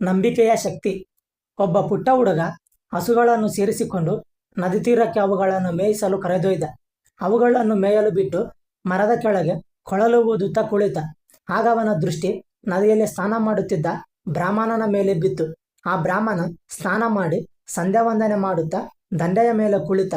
ನಂಬಿಕೆಯ ಶಕ್ತಿ. ಒಬ್ಬ ಪುಟ್ಟ ಹುಡುಗ ಹಸುಗಳನ್ನು ಸೇರಿಸಿಕೊಂಡು ನದಿ ತೀರಕ್ಕೆ ಅವುಗಳನ್ನು ಮೇಯಿಸಲು ಕರೆದೊಯ್ದ. ಅವುಗಳನ್ನು ಮೇಯಲು ಬಿಟ್ಟು ಮರದ ಕೆಳಗೆ ಕೊಳಲು ಊದುತ್ತಾ ಕುಳಿತ. ಆಗ ಅವನ ದೃಷ್ಟಿ ನದಿಯಲ್ಲಿ ಸ್ನಾನ ಮಾಡುತ್ತಿದ್ದ ಬ್ರಾಹ್ಮಣನ ಮೇಲೆ ಬಿತ್ತು. ಆ ಬ್ರಾಹ್ಮಣ ಸ್ನಾನ ಮಾಡಿ ಸಂಧ್ಯಾ ವಂದನೆ ಮಾಡುತ್ತಾ ದಂಡೆಯ ಮೇಲೆ ಕುಳಿತ.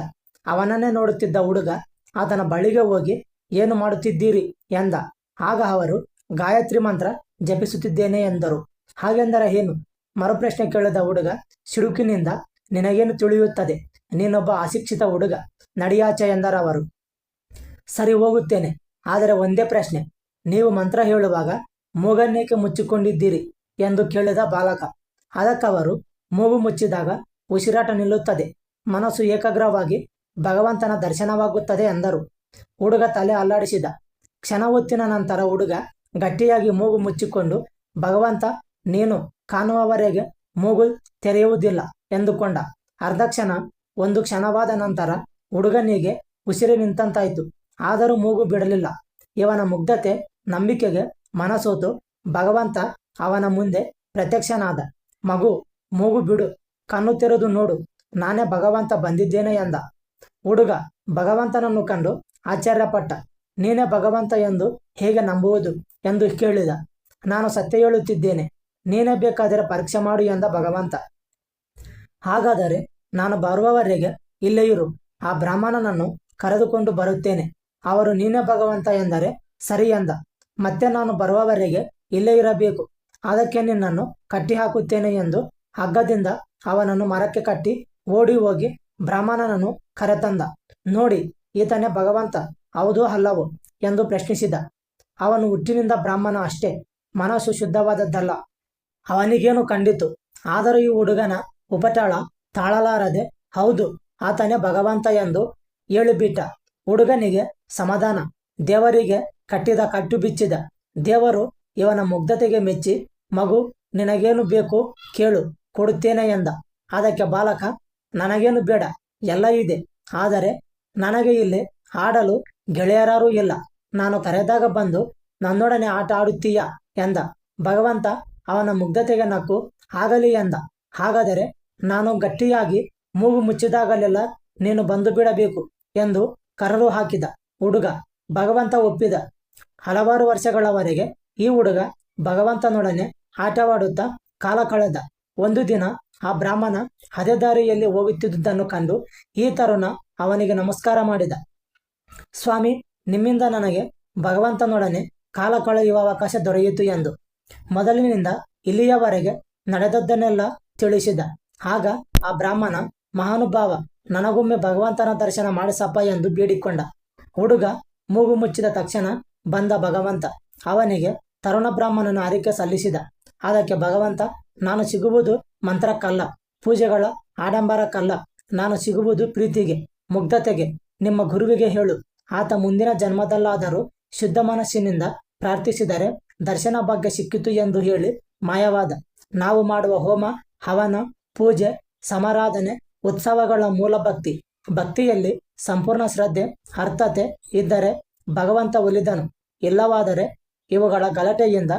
ಅವನನ್ನೇ ನೋಡುತ್ತಿದ್ದ ಹುಡುಗ, ಆತನ ಬಳಿಗೆ ಹೋಗಿ ಏನು ಮಾಡುತ್ತಿದ್ದೀರಿ? ಎಂದ. ಆಗ ಅವರು, ಗಾಯತ್ರಿ ಮಂತ್ರ ಜಪಿಸುತ್ತಿದ್ದೇನೆ ಎಂದರು. ಹಾಗೆಂದರೆ ಏನು? ಮರುಪ್ರಶ್ನೆ ಕೇಳಿದ ಹುಡುಗ ಸಿಡುಕಿನಿಂದ ನಿನಗೇನು ತಿಳಿಯುತ್ತದೆ? ನೀನೊಬ್ಬ ಅಶಿಕ್ಷಿತ ಹುಡುಗ, ನಡಿಯಾಚೆ ಎಂದರವರು. ಸರಿ, ಹೋಗುತ್ತೇನೆ. ಆದರೆ ಒಂದೇ ಪ್ರಶ್ನೆ. ನೀವು ಮಂತ್ರ ಹೇಳುವಾಗ ಮೂಗನ್ನೇಕೆ ಮುಚ್ಚಿಕೊಂಡಿದ್ದೀರಿ ಎಂದು ಕೇಳಿದ ಬಾಲಕ. ಅದಕ್ಕವರು ಮೂಗು ಮುಚ್ಚಿದಾಗ ಉಸಿರಾಟ ನಿಲ್ಲುತ್ತದೆ. ಮನಸ್ಸು ಏಕಾಗ್ರವಾಗಿ ಭಗವಂತನ ದರ್ಶನವಾಗುತ್ತದೆ ಎಂದರು. ಹುಡುಗ ತಲೆ ಅಲ್ಲಾಡಿಸಿದ. ಕ್ಷಣ ಹೊತ್ತಿನ ನಂತರ ಹುಡುಗ ಗಟ್ಟಿಯಾಗಿ ಮೂಗು ಮುಚ್ಚಿಕೊಂಡು ಭಗವಂತ ನೀನು ಕಾಣುವವರೆಗೆ ಮೂಗು ತೆರೆಯುವುದಿಲ್ಲ ಎಂದುಕೊಂಡ. ಅರ್ಧ ಕ್ಷಣ, ಒಂದು ಕ್ಷಣವಾದ ನಂತರ ಹುಡುಗನಿಗೆ ಉಸಿರು ನಿಂತಂತಾಯಿತು. ಆದರೂ ಮೂಗು ಬಿಡಲಿಲ್ಲ. ಇವನ ಮುಗ್ಧತೆ, ನಂಬಿಕೆಗೆ ಮನಸೋತು. ಭಗವಂತ ಅವನ ಮುಂದೆ ಪ್ರತ್ಯಕ್ಷನಾದ. ಮಗು, ಮೂಗು ಬಿಡು. ಕಣ್ಣು ತೆರೆದು ನೋಡು. ನಾನೇ ಭಗವಂತ ಬಂದಿದ್ದೇನೆ ಎಂದ. ಹುಡುಗ ಭಗವಂತನನ್ನು ಕಂಡು ಆಶ್ಚರ್ಯಪಟ್ಟ. ನೀನೇ ಭಗವಂತ ಎಂದು ಹೇಗೆ ನಂಬುವುದು ಎಂದು ಕೇಳಿದ. ನಾನು ಸತ್ಯ ಹೇಳುತ್ತಿದ್ದೇನೆ. ನೀನೇ ಬೇಕಾದರೆ ಪರೀಕ್ಷೆ ಮಾಡು ಎಂದ ಭಗವಂತ. ಹಾಗಾದರೆ ನಾನು ಬರುವವರೆಗೆ ಇಲ್ಲೇ ಇರು. ಆ ಬ್ರಾಹ್ಮಣನನ್ನು ಕರೆದುಕೊಂಡು ಬರುತ್ತೇನೆ. ಅವರು ನೀನೇ ಭಗವಂತ ಎಂದರೆ ಸರಿ ಎಂದ. ಮತ್ತೆ ನಾನು ಬರುವವರೆಗೆ ಇಲ್ಲೇ ಇರಬೇಕು. ಅದಕ್ಕೆ ನಿನ್ನನ್ನು ಕಟ್ಟಿ ಹಾಕುತ್ತೇನೆ ಎಂದು ಹಗ್ಗದಿಂದ ಅವನನ್ನು ಮರಕ್ಕೆ ಕಟ್ಟಿ ಓಡಿ ಹೋಗಿ ಬ್ರಾಹ್ಮಣನನ್ನು ಕರೆತಂದ. ನೋಡಿ, ಈತನೇ ಭಗವಂತ. ಹೌದೋ ಅಲ್ಲವೋ ಎಂದು ಪ್ರಶ್ನಿಸಿದ. ಅವನು ಹುಟ್ಟಿನಿಂದ ಬ್ರಾಹ್ಮಣ ಅಷ್ಟೇ. ಮನಸ್ಸು ಶುದ್ಧವಾದದ್ದಲ್ಲ. ಅವನಿಗೇನು ಕಂಡಿತು? ಆದರೂ ಈ ಹುಡುಗನ ಉಪಟಾಳ ತಾಳಲಾರದೆ, ಹೌದು, ಆತನೇ ಭಗವಂತ ಎಂದು ಹೇಳಿಬಿಟ್ಟ. ಹುಡುಗನಿಗೆ ಸಮಾಧಾನ. ದೇವರಿಗೆ ಕಟ್ಟಿದ ಕಟ್ಟು ಬಿಚ್ಚಿದ. ದೇವರು ಇವನ ಮುಗ್ಧತೆಗೆ ಮೆಚ್ಚಿ, ಮಗು, ನಿನಗೇನು ಬೇಕು ಕೇಳು, ಕೊಡುತ್ತೇನೆ ಎಂದ. ಅದಕ್ಕೆ ಬಾಲಕ, ನನಗೇನು ಬೇಡ, ಎಲ್ಲ ಇದೆ. ಆದರೆ ನನಗೆ ಇಲ್ಲಿ ಆಡಲು ಗೆಳೆಯರಾರೂ ಇಲ್ಲ. ನಾನು ಕರೆದಾಗ ಬಂದು ನನ್ನೊಡನೆ ಆಟ ಆಡುತ್ತೀಯಾ? ಎಂದ. ಭಗವಂತ ಅವನ ಮುಗ್ಧತೆಗೆ ನಕ್ಕು ಆಗಲಿ ಎಂದ ಹಾಗಾದರೆ ನಾನು ಗಟ್ಟಿಯಾಗಿ ಮೂಗು ಮುಚ್ಚಿದಾಗಲೆಲ್ಲ ನೀನು ಬಂದು ಬಿಡಬೇಕು ಎಂದು ಕರಲು ಹಾಕಿದ. ಹುಡುಗ ಭಗವಂತ ಒಪ್ಪಿದ. ಹಲವಾರು ವರ್ಷಗಳವರೆಗೆ ಈ ಹುಡುಗ ಭಗವಂತನೊಡನೆ ಆಟವಾಡುತ್ತಾ ಕಾಲ ಕಳೆದ. ಒಂದು ದಿನ ಆ ಬ್ರಾಹ್ಮಣ ಹದೆದಾರಿಯಲ್ಲಿ ಹೋಗುತ್ತಿದ್ದುದನ್ನು ಕಂಡು ಈ ತರುಣ ಅವನಿಗೆ ನಮಸ್ಕಾರ ಮಾಡಿದ. ಸ್ವಾಮಿ, ನಿಮ್ಮಿಂದ ನನಗೆ ಭಗವಂತನೊಡನೆ ಕಾಲ ಕಳೆಯುವ ಅವಕಾಶ ದೊರೆಯಿತು ಎಂದು ಮೊದಲಿನಿಂದ ಇಲ್ಲಿಯವರೆಗೆ ನಡೆದದ್ದನ್ನೆಲ್ಲ ತಿಳಿಸಿದ. ಆಗ ಆ ಬ್ರಾಹ್ಮಣ ಮಹಾನುಭಾವ, ನನಗೊಮ್ಮೆ ಭಗವಂತನ ದರ್ಶನ ಮಾಡಿಸಪ್ಪ ಎಂದು ಬೇಡಿಕೊಂಡ. ಹುಡುಗ ಮೂಗು ಮುಚ್ಚಿದ ತಕ್ಷಣ ಬಂದ ಭಗವಂತ ಅವನಿಗೆ ತರುಣ ಬ್ರಾಹ್ಮಣನ ಆರೈಕೆ ಸಲ್ಲಿಸಿದ. ಅದಕ್ಕೆ, ಭಗವಂತ, ನಾನು ಸಿಗುವುದು ಮಂತ್ರಕ್ಕಲ್ಲ ಪೂಜೆಗಳ ಆಡಂಬರಕ್ಕಲ್ಲ ನಾನು ಸಿಗುವುದು ಪ್ರೀತಿಗೆ, ಮುಗ್ಧತೆಗೆ. ನಿಮ್ಮ ಗುರುವಿಗೆ ಹೇಳು. ಆತ ಮುಂದಿನ ಜನ್ಮದಲ್ಲಾದರೂ ಶುದ್ಧ ಮನಸ್ಸಿನಿಂದ ಪ್ರಾರ್ಥಿಸಿದರೆ ದರ್ಶನ ಭಾಗ್ಯ ಸಿಕ್ಕಿತು ಎಂದು ಹೇಳಿ ಮಾಯವಾದ. ನಾವು ಮಾಡುವ ಹೋಮ, ಹವನ, ಪೂಜೆ, ಸಮಾರಾಧನೆ, ಉತ್ಸವಗಳ ಮೂಲ ಭಕ್ತಿ. ಭಕ್ತಿಯಲ್ಲಿ ಸಂಪೂರ್ಣ ಶ್ರದ್ಧೆ ಅರ್ಥತೆ ಇದ್ದರೆ ಭಗವಂತ ಒಲಿದನು. ಇಲ್ಲವಾದರೆ ಇವುಗಳ ಗಲಾಟೆಯಿಂದ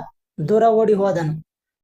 ದೂರ ಓಡಿ ಹೋದನು.